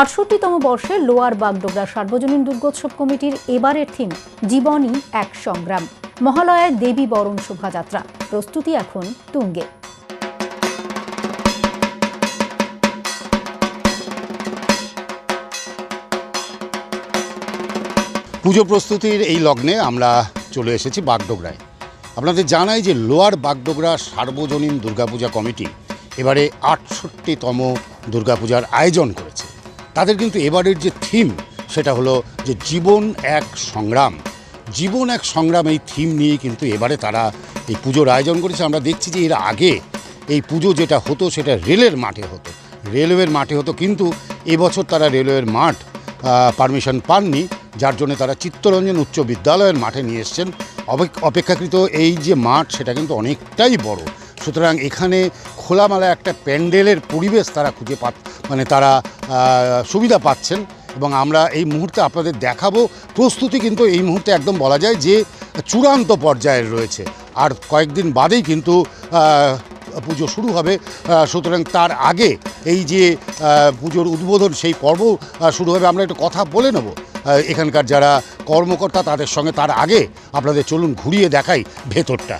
আটষট্টিতম বর্ষে লোয়ার বাগডোগরা সার্বজনীন দুর্গোৎসব কমিটির এবারের থিম জীবনই এক সংগ্রাম। মহালয়ার দেবী বরণ শোভাযাত্রা। প্রস্তুতি এখন তুঙ্গে। পুজো প্রস্তুতির এই লগ্নে আমরা চলে এসেছি বাগডোগরায়। আপনাদের জানাই যে লোয়ার বাগডোগরা সার্বজনীন দুর্গাপূজা কমিটি এবারে আটষট্টিতম দুর্গাপূজার আয়োজন করেছে। তাদের কিন্তু এবারের যে থিম, সেটা হলো যে জীবন এক সংগ্রাম। জীবন এক সংগ্রাম এই থিম নিয়ে কিন্তু এবারে তারা এই পুজোর আয়োজন করেছে। আমরা দেখছি যে এর আগে এই পুজো যেটা হতো, সেটা রেলের মাঠে হতো। রেলওয়ের মাঠে হতো কিন্তু এবছর তারা রেলওয়ের মাঠ পারমিশন পাননি, যার জন্য তারা চিত্তরঞ্জন উচ্চ বিদ্যালয়ের মাঠে নিয়ে এসছেন। অপেক- অপেক্ষাকৃত এই যে মাঠ, সেটা কিন্তু অনেকটাই বড়। সুতরাং এখানে খোলামেলা একটা প্যান্ডেলের পরিবেশ তারা খুঁজে পা মানে তারা সুবিধা পাচ্ছেন এবং আমরা এই মুহূর্তে আপনাদের দেখাবো। প্রস্তুতি কিন্তু এই মুহূর্তে একদম বলা যায় যে চূড়ান্ত পর্যায়ের রয়েছে। আর কয়েকদিন বাদেই কিন্তু পুজো শুরু হবে। সুতরাং তার আগে এই যে পুজোর উদ্বোধন সেই পর্ব শুরু হবে। আমরা একটু কথা বলে নেব। এখানকার যারা কর্মকর্তা তাদের সঙ্গে তার আগে আপনাদের চলুন ঘুরিয়ে দেখাই ভেতরটা।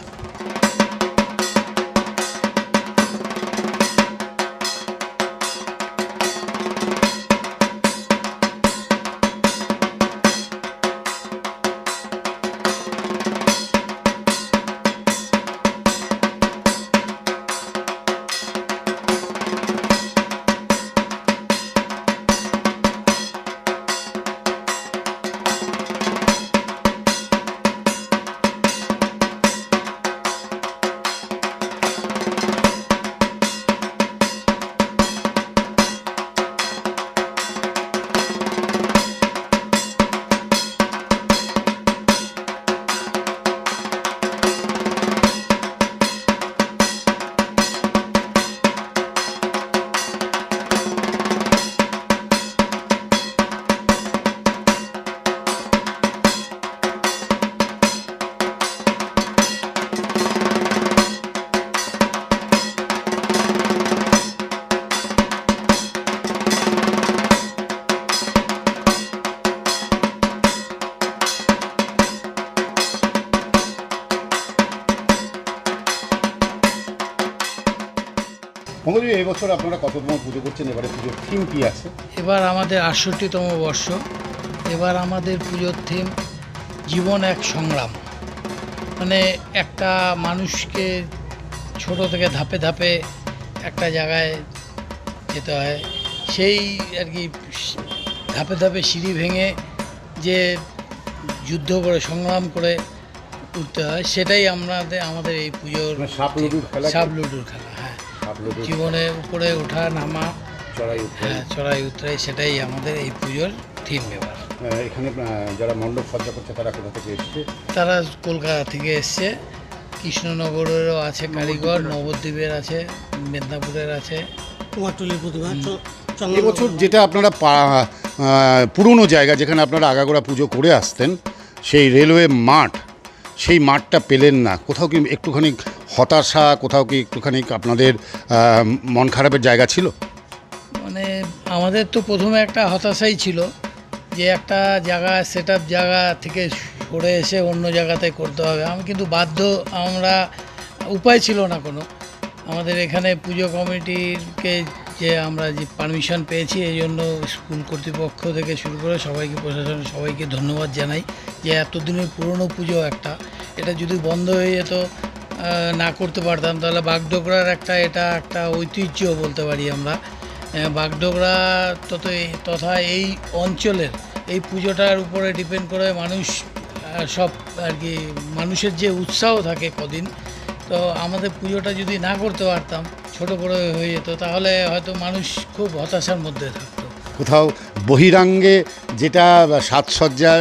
বছর আপনারা কততম পুজো করছেন? এবারে পুজোর থিম কি আছে? এবার আমাদের আটষট্টিতম বর্ষ। এবার আমাদের পুজোর থিম জীবন এক সংগ্রাম। মানে একটা মানুষকে ছোট থেকে ধাপে ধাপে একটা জায়গায় যেতে হয়। সেই আর কি ধাপে ধাপে সিঁড়ি ভেঙে যে যুদ্ধ করে সংগ্রাম করে উঠতে হয় সেটাই আমাদের আমাদের এই পুজোর মানে সাপ লুডুর খেলা। জীবনে উপরে ওঠা নামা চড়াই। হ্যাঁ চড়াই উতরাই সেটাই আমাদের এই পুজোর থিম এবার এখানে যারা মণ্ডপ সজ্জা করছে তারা কোথা থেকে এসছে? তারা কলকাতা থেকে এসছে। কৃষ্ণনগরেরও আছে কারিগর নবদ্বীপের আছে মেদিনীপুরের আছে। কুমারটুলির এবছর যেটা আপনারা পুরনো জায়গা যেখানে আপনারা আগাগোড়া পুজো করে আসতেন সেই রেলওয়ে মাঠ সেই মাঠটা পেলেন না। কোথাও কি একটুখানি হতাশা কোথাও কি একটুখানি আপনাদের মন খারাপের জায়গা ছিল? মানে আমাদের তো প্রথমে একটা হতাশাই ছিল যে একটা জায়গা সেট জায়গা থেকে সরে এসে অন্য জায়গাতে করতে হবে। আমি কিন্তু বাধ্য, আমরা উপায় ছিল না কোনো। আমাদের এখানে পুজো কমিটিকে যে আমরা যে পারমিশন পেয়েছি, এই জন্য স্কুল কর্তৃপক্ষ থেকে শুরু করে সবাইকে, প্রশাসন সবাইকে ধন্যবাদ জানাই যে এতদিনের পুরনো পুজো একটা, এটা যদি বন্ধ হয়ে যেত না করতে পারতাম। তাহলে বাগডোগরার একটা, এটা একটা ঐতিহ্য বলতে পারি আমরা। বাগডোগরা তত তথা এই অঞ্চলের, এই পুজোটার উপরে ডিপেন্ড করে মানুষ সব আর কি, মানুষের যে উৎসাহ থাকে কদিন। তো আমাদের পুজোটা যদি না করতে পারতাম, ছোট করে হয়ে যেত, তাহলে হয়তো মানুষ খুব হতাশার মধ্যে থাকতো। কোথাও বহিরাঙ্গে যেটা সাজসজ্জার,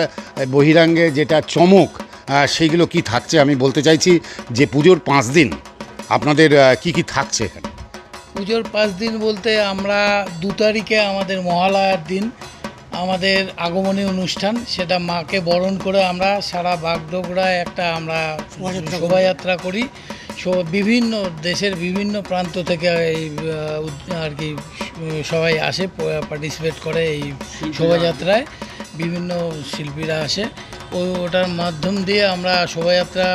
বহিরাঙ্গে যেটা চমক সেইগুলো কি থাকছে? আমি বলতে চাইছি যে পুজোর পাঁচ দিন আপনাদের কি কি থাকছে এখানে? পুজোর পাঁচ দিন বলতে আমরা দু তারিখে আমাদের মহালয়ার দিন আমাদের আগমনী অনুষ্ঠান সেটা মাকে বরণ করে আমরা সারা বাগডোগরায় একটা আমরা শোভাযাত্রা করি। বিভিন্ন দেশের বিভিন্ন প্রান্ত থেকে এই আর কি সবাই আসে পার্টিসিপেট করে এই শোভাযাত্রায়। বিভিন্ন শিল্পীরা আসে। ওটার মাধ্যম দিয়ে আমরা শোভাযাত্রা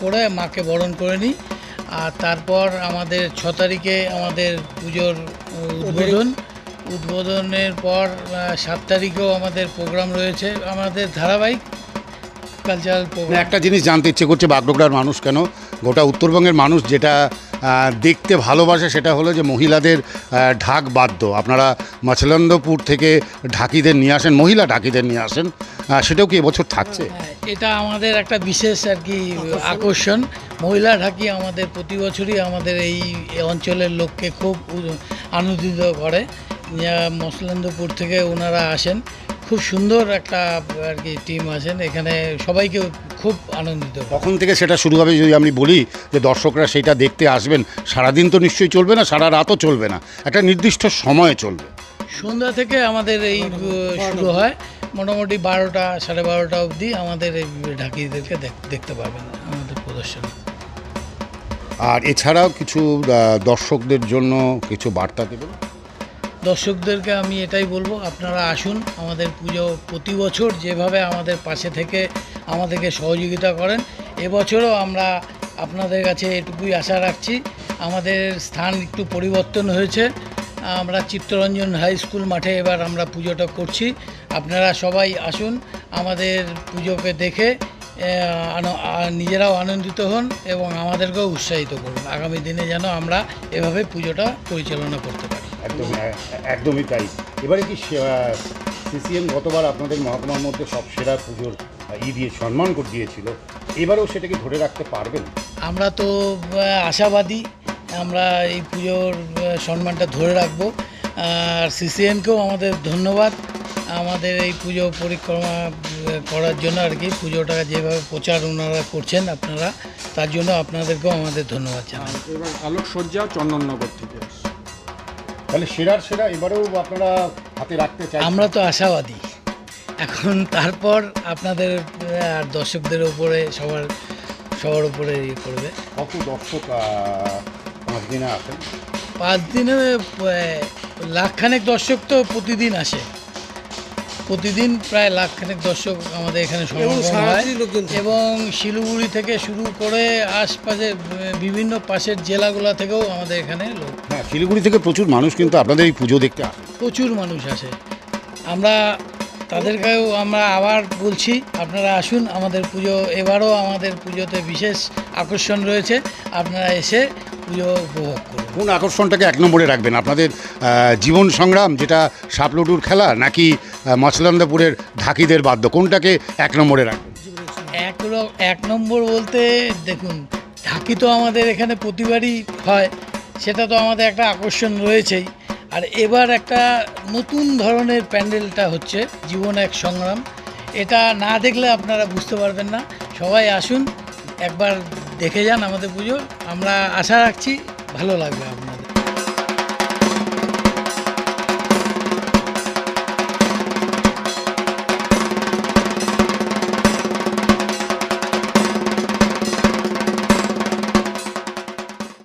করে মাকে বরণ করে নিই। আর তারপর আমাদের ছ তারিখে আমাদের পুজোর উদ্বোধন। উদ্বোধনের পর সাত তারিখেও আমাদের প্রোগ্রাম রয়েছে। আমাদের ধারাবাহিক কালচারাল প্রোগ্রাম একটা জিনিস জানতে ইচ্ছে করছে, বাগডোগরার মানুষ কেন? গোটা উত্তরবঙ্গের মানুষ যেটা দেখতে ভালোবাসে সেটা হলো যে মহিলাদের ঢাক বাদ্য। আপনারা মাছলন্দপুর থেকে ঢাকিদের নিয়ে আসেন মহিলা ঢাকিদের নিয়ে আসেন সেটাও কি এবছর থাকছে? হ্যাঁ, এটা আমাদের একটা বিশেষ আর কি আকর্ষণ। মহিলা ঢাকি আমাদের প্রতি বছরই আমাদের এই অঞ্চলের লোককে খুব আনন্দিত করে। যা মসলেন্দ্রপুর থেকে ওনারা আসেন। খুব সুন্দর একটা আর কি টিম আছেন এখানে সবাইকে খুব আনন্দিত। কখন থেকে সেটা শুরু হবে যদি আমি বলি যে দর্শকরা সেটা দেখতে আসবেন সারাদিন তো নিশ্চয়ই চলবে না সারা রাতও চলবে না। একটা নির্দিষ্ট সময়ে চলবে। সন্ধ্যা থেকে আমাদের এই শুরু হয়। মোটামুটি বারোটা সাড়ে বারোটা অবধি আমাদের এই ঢাকিদেরকে দেখতে পাবেন আমাদের প্রদর্শনী। আর এছাড়াও কিছু দর্শকদের জন্য কিছু বার্তা দেবেন? দর্শকদেরকে আমি এটাই বলব আপনারা আসুন আমাদের পুজো প্রতি বছর যেভাবে আমাদের পাশে থেকে আমাদেরকে সহযোগিতা করেন। এবছরও আমরা আপনাদের কাছে এটুকুই আশা রাখছি। আমাদের স্থান একটু পরিবর্তন হয়েছে। আমরা চিত্তরঞ্জন হাই স্কুল মাঠে এবার আমরা পুজোটা করছি। আপনারা সবাই আসুন, আমাদের পুজোকে দেখে নিজেরাও আনন্দিত হন এবং আমাদেরকেও উৎসাহিত করুন। আগামী দিনে যেন আমরা এভাবে পুজোটা পরিচালনা করতে পারি। একদম একদমই তাই। এবারে কি সিসিএম গতবার আপনাদের মহকুমার মধ্যে সব সেরা পুজোর ই দিয়ে সম্মান করে দিয়েছিল এবারেও সেটাকে ধরে রাখতে পারবেন আমরা তো আশাবাদী আমরা এই পুজোর সম্মানটা ধরে রাখব। আর সিসিএনকেও আমাদের ধন্যবাদ আমাদের এই পুজো পরিক্রমা করার জন্য আর কি পুজোটা যেভাবে প্রচার ওনারা করছেন আপনারা তার জন্য আপনাদেরকেও আমাদের ধন্যবাদ জানাই। এবং আলোকসজ্জা চন্দননগর থেকে। তাহলে সেরার সেরা এবারেও আপনারা হাতে রাখতে চাই আমরা তো আশাবাদী। এখন তারপর আপনাদের আর দর্শকদের উপরে সবার সবার উপরে ইয়ে করবে। কত দর্শক পাঁচ দিনে আসেন পাঁচ দিনে লাখখানেক দর্শক তো প্রতিদিন আসে। প্রতিদিন প্রায় লাখখানেক দর্শক আমাদের এখানে সমাগম হয়। এবং শিলিগুড়ি থেকে শুরু করে আশপাশে বিভিন্ন পাশের জেলাগুলো থেকেও আমাদের এখানে লোক। হ্যাঁ শিলিগুড়ি থেকে প্রচুর মানুষ কিন্তু আপনাদের এই পুজো দেখতে আসে। প্রচুর মানুষ আসে। আমরা তাদেরকেও আমরা আবার বলছি আপনারা আসুন আমাদের পুজো এবারও আমাদের পুজোতে বিশেষ আকর্ষণ রয়েছে আপনারা এসে পুজো উপভোগ করুন। কোন আকর্ষণটাকে এক নম্বরে রাখবেন? আপনাদের জীবন সংগ্রাম যেটা সাপলুডুর খেলা নাকি আহ, ঢাকিদের বাদ্য কোনটাকে এক নম্বরে রাখবেন? এক এক নম্বর বলতে দেখুন ঢাকি তো আমাদের এখানে প্রতিবারই হয় সেটা তো আমাদের একটা আকর্ষণ রয়েছেই। আর এবার একটা নতুন ধরনের প্যান্ডেলটা হচ্ছে জীবন এক সংগ্রাম। এটা না দেখলে আপনারা বুঝতে পারবেন না। সবাই আসুন, একবার দেখে যান আমাদের পুজো। আমরা আশা রাখছি ভালো লাগবে আপনার